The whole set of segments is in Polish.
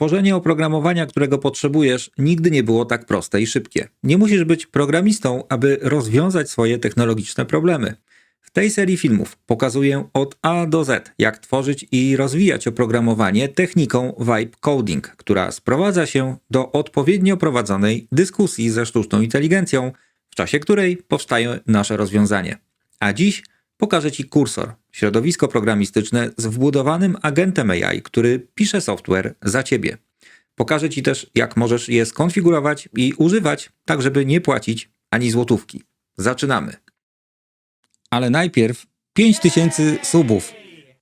Tworzenie oprogramowania, którego potrzebujesz, nigdy nie było tak proste i szybkie. Nie musisz być programistą, aby rozwiązać swoje technologiczne problemy. W tej serii filmów pokazuję od A do Z, jak tworzyć i rozwijać oprogramowanie techniką vibe coding, która sprowadza się do odpowiednio prowadzonej dyskusji ze sztuczną inteligencją, w czasie której powstaje nasze rozwiązanie. A dziś pokażę Ci kursor, środowisko programistyczne z wbudowanym agentem AI, który pisze software za Ciebie. Pokażę Ci też, jak możesz je skonfigurować i używać, tak żeby nie płacić ani złotówki. Zaczynamy. Ale najpierw 5000 subów.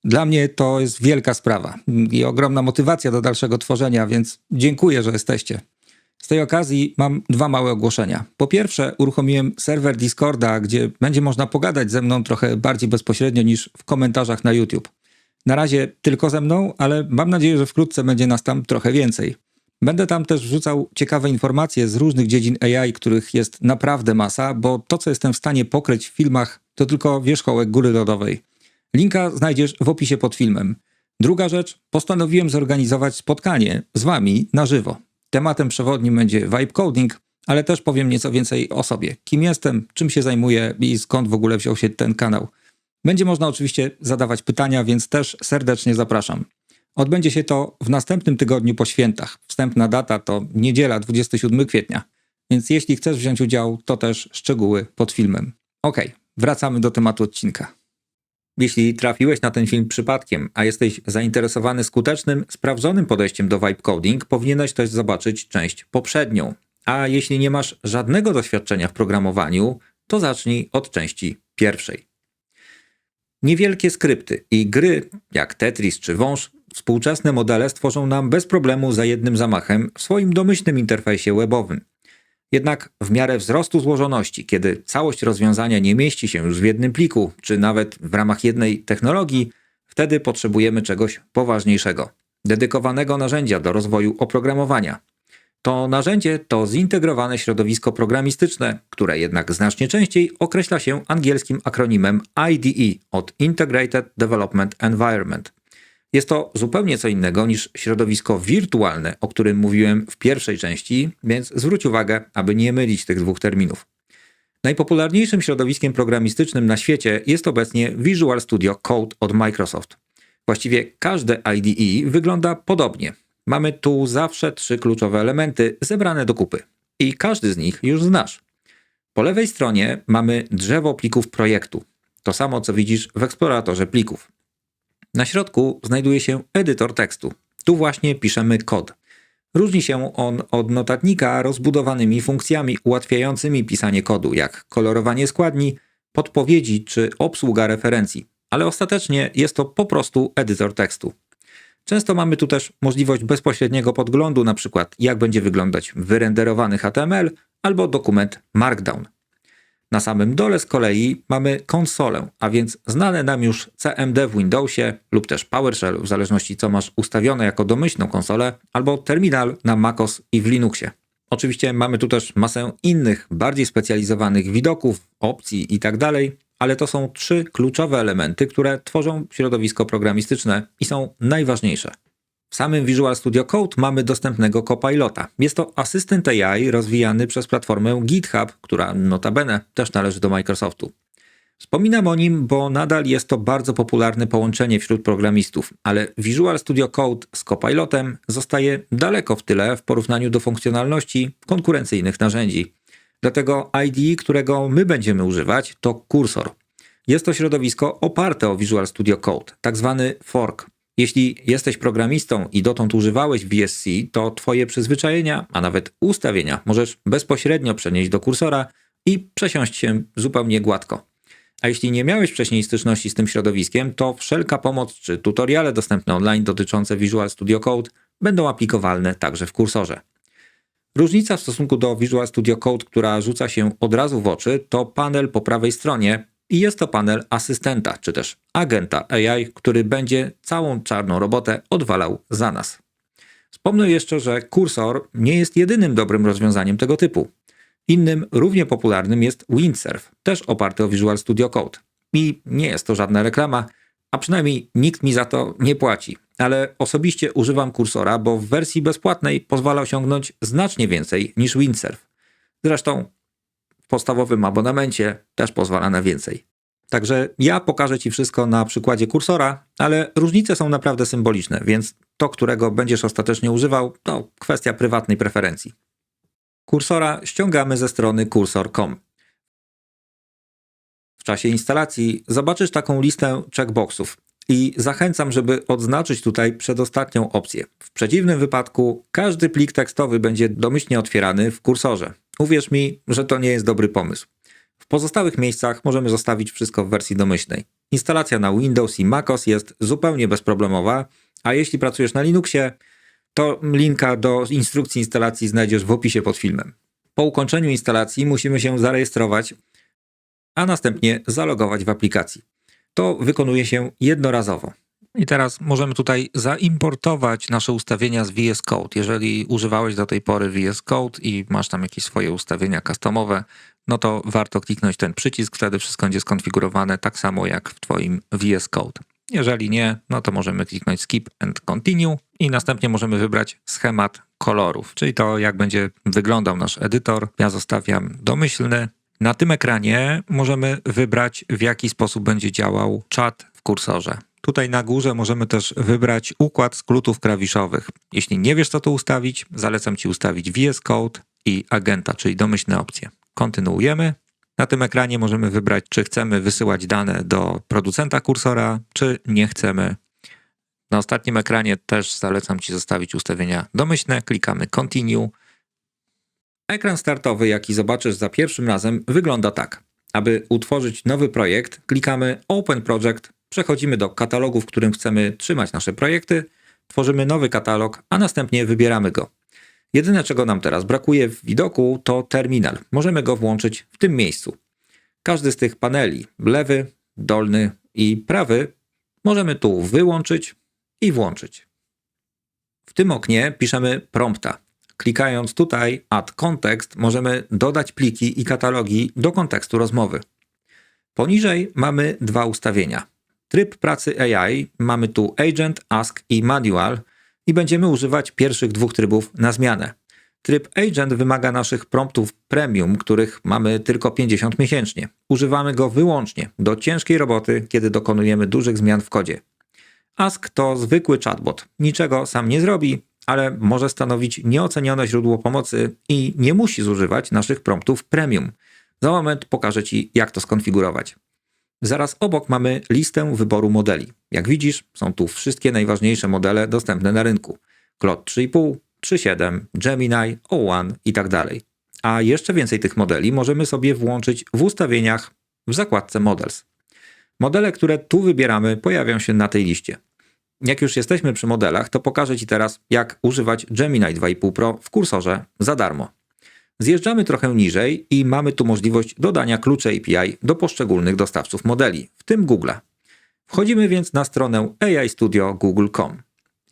Dla mnie to jest wielka sprawa i ogromna motywacja do dalszego tworzenia, więc dziękuję, że jesteście. Z tej okazji mam dwa małe ogłoszenia. Po pierwsze, uruchomiłem serwer Discorda, gdzie będzie można pogadać ze mną trochę bardziej bezpośrednio niż w komentarzach na YouTube. Na razie tylko ze mną, ale mam nadzieję, że wkrótce będzie nas tam trochę więcej. Będę tam też wrzucał ciekawe informacje z różnych dziedzin AI, których jest naprawdę masa, bo to, co jestem w stanie pokryć w filmach, to tylko wierzchołek góry lodowej. Linka znajdziesz w opisie pod filmem. Druga rzecz, postanowiłem zorganizować spotkanie z Wami na żywo. Tematem przewodnim będzie vibe coding, ale też powiem nieco więcej o sobie. Kim jestem, czym się zajmuję i skąd w ogóle wziął się ten kanał. Będzie można oczywiście zadawać pytania, więc też serdecznie zapraszam. Odbędzie się to w następnym tygodniu po świętach. Wstępna data to niedziela 27 kwietnia. Więc jeśli chcesz wziąć udział, to też szczegóły pod filmem. Ok, wracamy do tematu odcinka. Jeśli trafiłeś na ten film przypadkiem, a jesteś zainteresowany skutecznym, sprawdzonym podejściem do vibe coding, powinieneś też zobaczyć część poprzednią. A jeśli nie masz żadnego doświadczenia w programowaniu, to zacznij od części pierwszej. Niewielkie skrypty i gry, jak Tetris czy Wąż, współczesne modele stworzą nam bez problemu za jednym zamachem w swoim domyślnym interfejsie webowym. Jednak w miarę wzrostu złożoności, kiedy całość rozwiązania nie mieści się już w jednym pliku, czy nawet w ramach jednej technologii, wtedy potrzebujemy czegoś poważniejszego dedykowanego narzędzia do rozwoju oprogramowania. To narzędzie to zintegrowane środowisko programistyczne, które jednak znacznie częściej określa się angielskim akronimem IDE od Integrated Development Environment. Jest to zupełnie co innego niż środowisko wirtualne, o którym mówiłem w pierwszej części, więc zwróć uwagę, aby nie mylić tych dwóch terminów. Najpopularniejszym środowiskiem programistycznym na świecie jest obecnie Visual Studio Code od Microsoft. Właściwie każde IDE wygląda podobnie. Mamy tu zawsze trzy kluczowe elementy zebrane do kupy. I każdy z nich już znasz. Po lewej stronie mamy drzewo plików projektu. To samo, co widzisz w eksploratorze plików. Na środku znajduje się edytor tekstu. Tu właśnie piszemy kod. Różni się on od notatnika rozbudowanymi funkcjami ułatwiającymi pisanie kodu, jak kolorowanie składni, podpowiedzi czy obsługa referencji, ale ostatecznie jest to po prostu edytor tekstu. Często mamy tu też możliwość bezpośredniego podglądu, na przykład jak będzie wyglądać wyrenderowany HTML albo dokument Markdown. Na samym dole z kolei mamy konsolę, a więc znane nam już CMD w Windowsie lub też PowerShell, w zależności co masz ustawione jako domyślną konsolę, albo terminal na MacOS i w Linuxie. Oczywiście mamy tu też masę innych, bardziej specjalizowanych widoków, opcji itd., ale to są trzy kluczowe elementy, które tworzą środowisko programistyczne i są najważniejsze. W samym Visual Studio Code mamy dostępnego Copilota. Jest to asystent AI rozwijany przez platformę GitHub, która notabene też należy do Microsoftu. Wspominam o nim, bo nadal jest to bardzo popularne połączenie wśród programistów, ale Visual Studio Code z Copilotem zostaje daleko w tyle w porównaniu do funkcjonalności konkurencyjnych narzędzi. Dlatego IDE, którego my będziemy używać, to Cursor. Jest to środowisko oparte o Visual Studio Code, tak zwany fork. Jeśli jesteś programistą i dotąd używałeś VSC, to Twoje przyzwyczajenia, a nawet ustawienia możesz bezpośrednio przenieść do kursora i przesiąść się zupełnie gładko. A jeśli nie miałeś wcześniej styczności z tym środowiskiem, to wszelka pomoc czy tutoriale dostępne online dotyczące Visual Studio Code będą aplikowalne także w kursorze. Różnica w stosunku do Visual Studio Code, która rzuca się od razu w oczy, to panel po prawej stronie i jest to panel asystenta, czy też agenta AI, który będzie całą czarną robotę odwalał za nas. Wspomnę jeszcze, że kursor nie jest jedynym dobrym rozwiązaniem tego typu. Innym, równie popularnym jest Windsurf, też oparty o Visual Studio Code. I nie jest to żadna reklama. a przynajmniej nikt mi za to nie płaci. Ale osobiście używam kursora, bo w wersji bezpłatnej pozwala osiągnąć znacznie więcej niż windsurf. Zresztą podstawowym abonamencie też pozwala na więcej. Także ja pokażę Ci wszystko na przykładzie kursora, ale różnice są naprawdę symboliczne, więc to, którego będziesz ostatecznie używał, to kwestia prywatnej preferencji. Kursora ściągamy ze strony kursor.com. W czasie instalacji zobaczysz taką listę checkboxów i zachęcam, żeby odznaczyć tutaj przedostatnią opcję. W przeciwnym wypadku każdy plik tekstowy będzie domyślnie otwierany w kursorze. Uwierz mi, że to nie jest dobry pomysł. W pozostałych miejscach możemy zostawić wszystko w wersji domyślnej. Instalacja na Windows i MacOS jest zupełnie bezproblemowa, a jeśli pracujesz na Linuxie, to linka do instrukcji instalacji znajdziesz w opisie pod filmem. Po ukończeniu instalacji musimy się zarejestrować, a następnie zalogować w aplikacji. To wykonuje się jednorazowo. I teraz możemy tutaj zaimportować nasze ustawienia z VS Code. Jeżeli używałeś do tej pory VS Code i masz tam jakieś swoje ustawienia customowe, no to warto kliknąć ten przycisk, wtedy wszystko będzie skonfigurowane tak samo jak w Twoim VS Code. Jeżeli nie, no to możemy kliknąć Skip and Continue i następnie możemy wybrać schemat kolorów, czyli to jak będzie wyglądał nasz edytor. Ja zostawiam domyślny. Na tym ekranie możemy wybrać w jaki sposób będzie działał czat w kursorze. Tutaj na górze możemy też wybrać układ skrótów klawiszowych. Jeśli nie wiesz co tu ustawić, zalecam Ci ustawić VS Code i agenta, czyli domyślne opcje. Kontynuujemy. Na tym ekranie możemy wybrać, czy chcemy wysyłać dane do producenta kursora, czy nie chcemy. Na ostatnim ekranie też zalecam Ci zostawić ustawienia domyślne. Klikamy Continue. Ekran startowy, jaki zobaczysz za pierwszym razem, wygląda tak. Aby utworzyć nowy projekt, klikamy Open Project, przechodzimy do katalogu, w którym chcemy trzymać nasze projekty, tworzymy nowy katalog, a następnie wybieramy go. Jedyne, czego nam teraz brakuje w widoku, to terminal. Możemy go włączyć w tym miejscu. Każdy z tych paneli, lewy, dolny i prawy, możemy tu wyłączyć i włączyć. W tym oknie piszemy prompta. Klikając tutaj Add Context możemy dodać pliki i katalogi do kontekstu rozmowy. Poniżej mamy dwa ustawienia. Tryb pracy AI, mamy tu Agent, Ask i Manual i będziemy używać pierwszych dwóch trybów na zmianę. Tryb Agent wymaga naszych promptów premium, których mamy tylko 50 miesięcznie. Używamy go wyłącznie do ciężkiej roboty, kiedy dokonujemy dużych zmian w kodzie. Ask to zwykły chatbot. Niczego sam nie zrobi, ale może stanowić nieocenione źródło pomocy i nie musi zużywać naszych promptów premium. Za moment pokażę Ci, jak to skonfigurować. Zaraz obok mamy listę wyboru modeli. Jak widzisz, są tu wszystkie najważniejsze modele dostępne na rynku. Claude 3.5, 3.7, Gemini, O1 i tak. A jeszcze więcej tych modeli możemy sobie włączyć w ustawieniach w zakładce Models. Modele, które tu wybieramy, pojawią się na tej liście. Jak już jesteśmy przy modelach, to pokażę Ci teraz, jak używać Gemini 2.5 Pro w kursorze za darmo. Zjeżdżamy trochę niżej i mamy tu możliwość dodania kluczy API do poszczególnych dostawców modeli, w tym Google. Wchodzimy więc na stronę AI Studio Google.com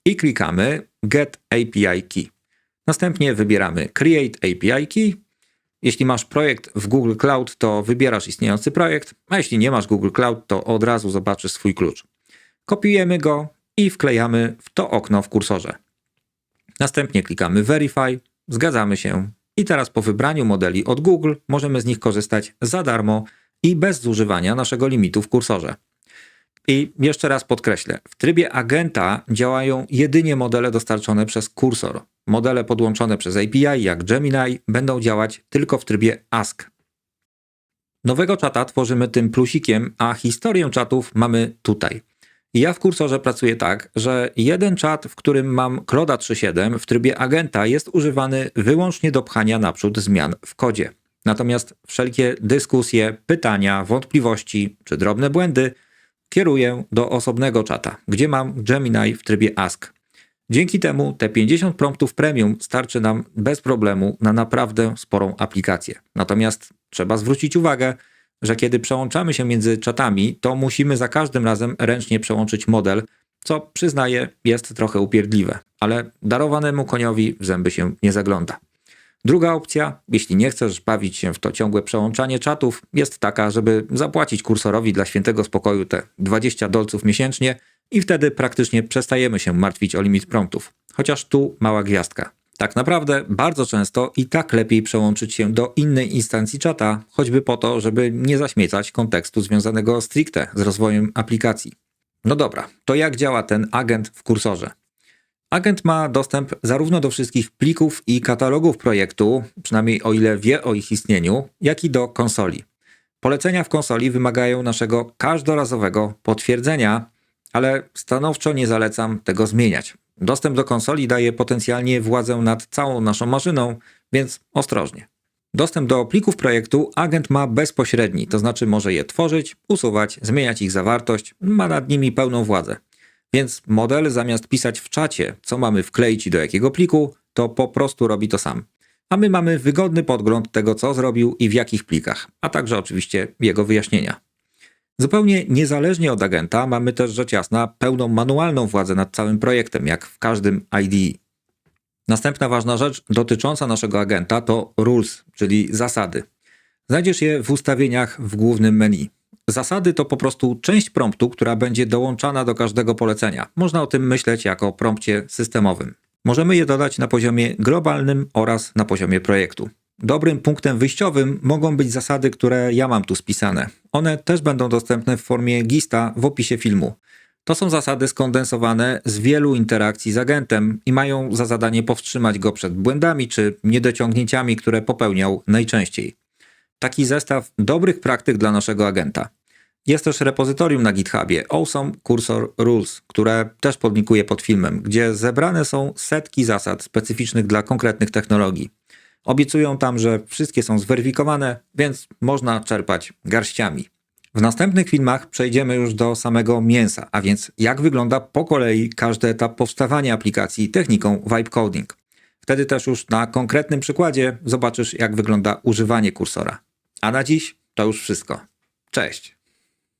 i klikamy Get API Key. Następnie wybieramy Create API Key. Jeśli masz projekt w Google Cloud, to wybierasz istniejący projekt, a jeśli nie masz Google Cloud, to od razu zobaczysz swój klucz. Kopiujemy go i wklejamy w to okno w kursorze. Następnie klikamy Verify, zgadzamy się i teraz po wybraniu modeli od Google możemy z nich korzystać za darmo i bez zużywania naszego limitu w kursorze. I jeszcze raz podkreślę, w trybie agenta działają jedynie modele dostarczone przez kursor. Modele podłączone przez API jak Gemini będą działać tylko w trybie Ask. Nowego czata tworzymy tym plusikiem, a historię czatów mamy tutaj. Ja w kursorze pracuję tak, że jeden czat, w którym mam Cloda 3.7 w trybie agenta jest używany wyłącznie do pchania naprzód zmian w kodzie. Natomiast wszelkie dyskusje, pytania, wątpliwości czy drobne błędy kieruję do osobnego czata, gdzie mam Gemini w trybie Ask. Dzięki temu te 50 promptów premium starczy nam bez problemu na naprawdę sporą aplikację. Natomiast trzeba zwrócić uwagę, że kiedy przełączamy się między czatami, to musimy za każdym razem ręcznie przełączyć model, co przyznaję jest trochę upierdliwe, ale darowanemu koniowi w zęby się nie zagląda. Druga opcja, jeśli nie chcesz bawić się w to ciągłe przełączanie czatów, jest taka, żeby zapłacić kursorowi dla świętego spokoju te 20 dolców miesięcznie i wtedy praktycznie przestajemy się martwić o limit promptów. Chociaż tu mała gwiazdka. Tak naprawdę bardzo często i tak lepiej przełączyć się do innej instancji czata, choćby po to, żeby nie zaśmiecać kontekstu związanego stricte z rozwojem aplikacji. No dobra, to jak działa ten agent w kursorze? Agent ma dostęp zarówno do wszystkich plików i katalogów projektu, przynajmniej o ile wie o ich istnieniu, jak i do konsoli. Polecenia w konsoli wymagają naszego każdorazowego potwierdzenia, ale stanowczo nie zalecam tego zmieniać. Dostęp do konsoli daje potencjalnie władzę nad całą naszą maszyną, więc ostrożnie. Dostęp do plików projektu agent ma bezpośredni, to znaczy może je tworzyć, usuwać, zmieniać ich zawartość, ma nad nimi pełną władzę. Więc model zamiast pisać w czacie, co mamy wkleić do jakiego pliku, to po prostu robi to sam. A my mamy wygodny podgląd tego, co zrobił i w jakich plikach, a także oczywiście jego wyjaśnienia. Zupełnie niezależnie od agenta mamy też rzecz jasna pełną manualną władzę nad całym projektem, jak w każdym IDE. Następna ważna rzecz dotycząca naszego agenta to rules, czyli zasady. Znajdziesz je w ustawieniach w głównym menu. Zasady to po prostu część promptu, która będzie dołączana do każdego polecenia. Można o tym myśleć jako prompcie systemowym. Możemy je dodać na poziomie globalnym oraz na poziomie projektu. Dobrym punktem wyjściowym mogą być zasady, które ja mam tu spisane. One też będą dostępne w formie gista w opisie filmu. To są zasady skondensowane z wielu interakcji z agentem i mają za zadanie powstrzymać go przed błędami czy niedociągnięciami, które popełniał najczęściej. Taki zestaw dobrych praktyk dla naszego agenta. Jest też repozytorium na GitHubie Awesome Cursor Rules, które też podlinkuję pod filmem, gdzie zebrane są setki zasad specyficznych dla konkretnych technologii. Obiecują tam, że wszystkie są zweryfikowane, więc można czerpać garściami. W następnych filmach przejdziemy już do samego mięsa, a więc jak wygląda po kolei każdy etap powstawania aplikacji techniką vibe coding. Wtedy też już na konkretnym przykładzie zobaczysz, jak wygląda używanie kursora. A na dziś to już wszystko. Cześć!